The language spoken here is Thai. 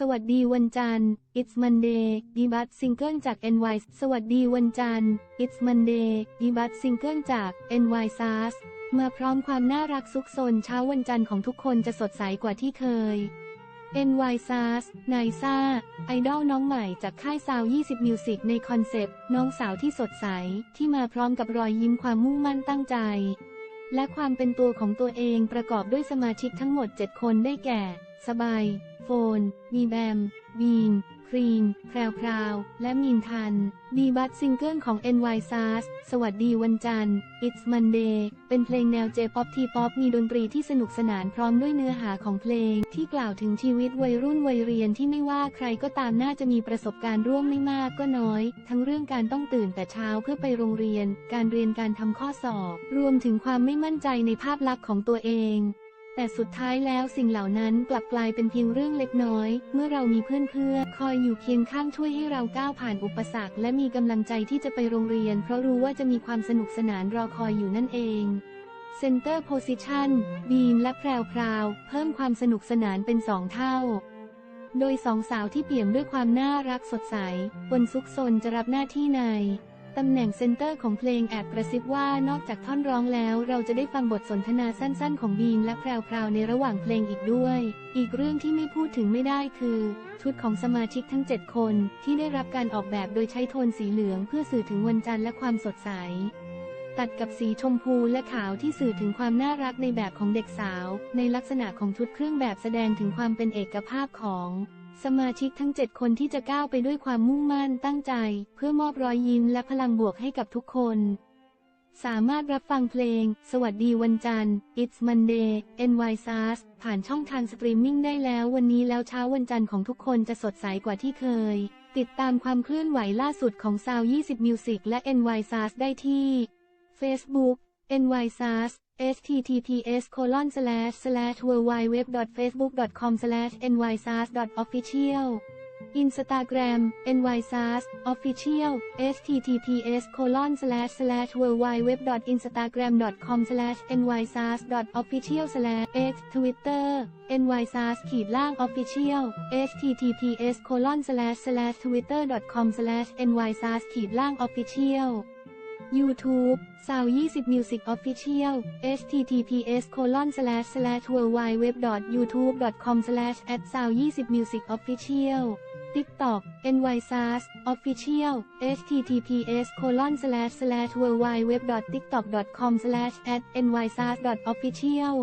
สวัสดีวันจันทร์ It's Monday ดีบัตซิงเกิลจาก NY สวัสดีวันจันทร์ It's Monday ดีบัตซิงเกิลจาก NY s a s มาพร้อมความน่ารักซุกซนเช้าวันจันทร์ของทุกคนจะสดใสกว่าที่เคย NY s a s นายซ่า ไอดอลน้องใหม่จากค่ายซาว 20 Music ในคอนเซปต์ น้องสาวที่สดใส ที่มาพร้อมกับรอยยิ้มความมุ่งมั่นตั้งใจ และความเป็นตัวของตัวเองประกอบด้วยสมาชิกทั้งหมด 7 คนได้แก่ สบาย โฟน มีแบม วีน ครีน แพรวพราว และมีนทัน ดีบัตซิงเกิลของ NY s a s สวัสดีวันจันทร์ It's Monday เป็นเพลงแนว J-POP T-POP มีดนตรีที่สนุกสนานพร้อมด้วยเนื้อหาของเพลง ที่กล่าวถึงชีวิตวัยรุ่นวัยเรียนที่ไม่ว่าใครก็ตามน่าจะมีประสบการณ์ร่วมไม่มากก็น้อย ทั้งเรื่องการต้องตื่นแต่เช้าเพื่อไปโรงเรียน การเรียนการทำข้อสอบ รวมถึงความไม่มั่นใจในภาพลักษณ์ของตัวเอง แต่สุดท้ายแล้วสิ่งเหล่านั้นกลับกลายเป็นเพียงเรื่องเล็กน้อย เมื่อเรามีเพื่อนๆคอยอยู่เคียงข้างช่วยให้เราก้าวผ่านอุปสรรค และมีกำลังใจที่จะไปโรงเรียน เพราะรู้ว่าจะมีความสนุกสนานรอคอยอยู่นั่นเอง Center Position บีมและแพรวพราว เพิ่มความสนุกสนานเป็นสองเท่า โดยสองสาวที่เปี่ยมด้วยความน่ารักสดใสบนซุกซนจะรับหน้าที่ใน ตำแหน่งเซนเตอร์ของเพลงแอบกระซิบว่านอกจากท่อนร้องแล้ว เราจะได้ฟังบทสนทนาสั้นๆ ของบีมและแพรวๆในระหว่างเพลงอีกด้วย อีกเรื่องที่ไม่พูดถึงไม่ได้คือ ชุดของสมาชิกทั้ง 7 คนที่ได้รับการออกแบบโดยใช้โทนสีเหลืองเพื่อสื่อถึงวันจันทร์และความสดใส ตัดกับสีชมพูและขาวที่สื่อถึงความน่ารักในแบบของเด็กสาว ในลักษณะของชุดเครื่องแบบแสดงถึงความเป็นเอกภาพของ สมาชิกทั้ง 7 คนที่จะก้าวไปด้วยความมุ่งมั่นตั้งใจ เพื่อมอบรอยยิ้มและพลังบวกให้กับทุกคน สามารถรับฟังเพลง สวัสดีวันจันทร์ It's Monday NY s a s ผ่านช่องทางสตรีมมิ่งได้แล้ววันนี้แล้วเช้าวันจันทร์ของทุกคนจะสดใสกว่าที่เคย ติดตามความเคลื่อนไหวล่าสุดของ Sound 20 Music และ NY s a s ได้ที่ Facebook NY s a s https colon slash slash www.facebook.com slash nysas official Instagram nysas official https colon slash slash www.instagram.com slash nysas official slash x Twitter nysas ขีดล่าง official https colon slash slash twitter.com slash nysas ขีดล่าง official YouTube s a u 20 Music Official https colon slash slash www.youtube.com slash at s a u 20 Music Official TikTok nysas official https colon slash slash www.tiktok.com slash at nysas official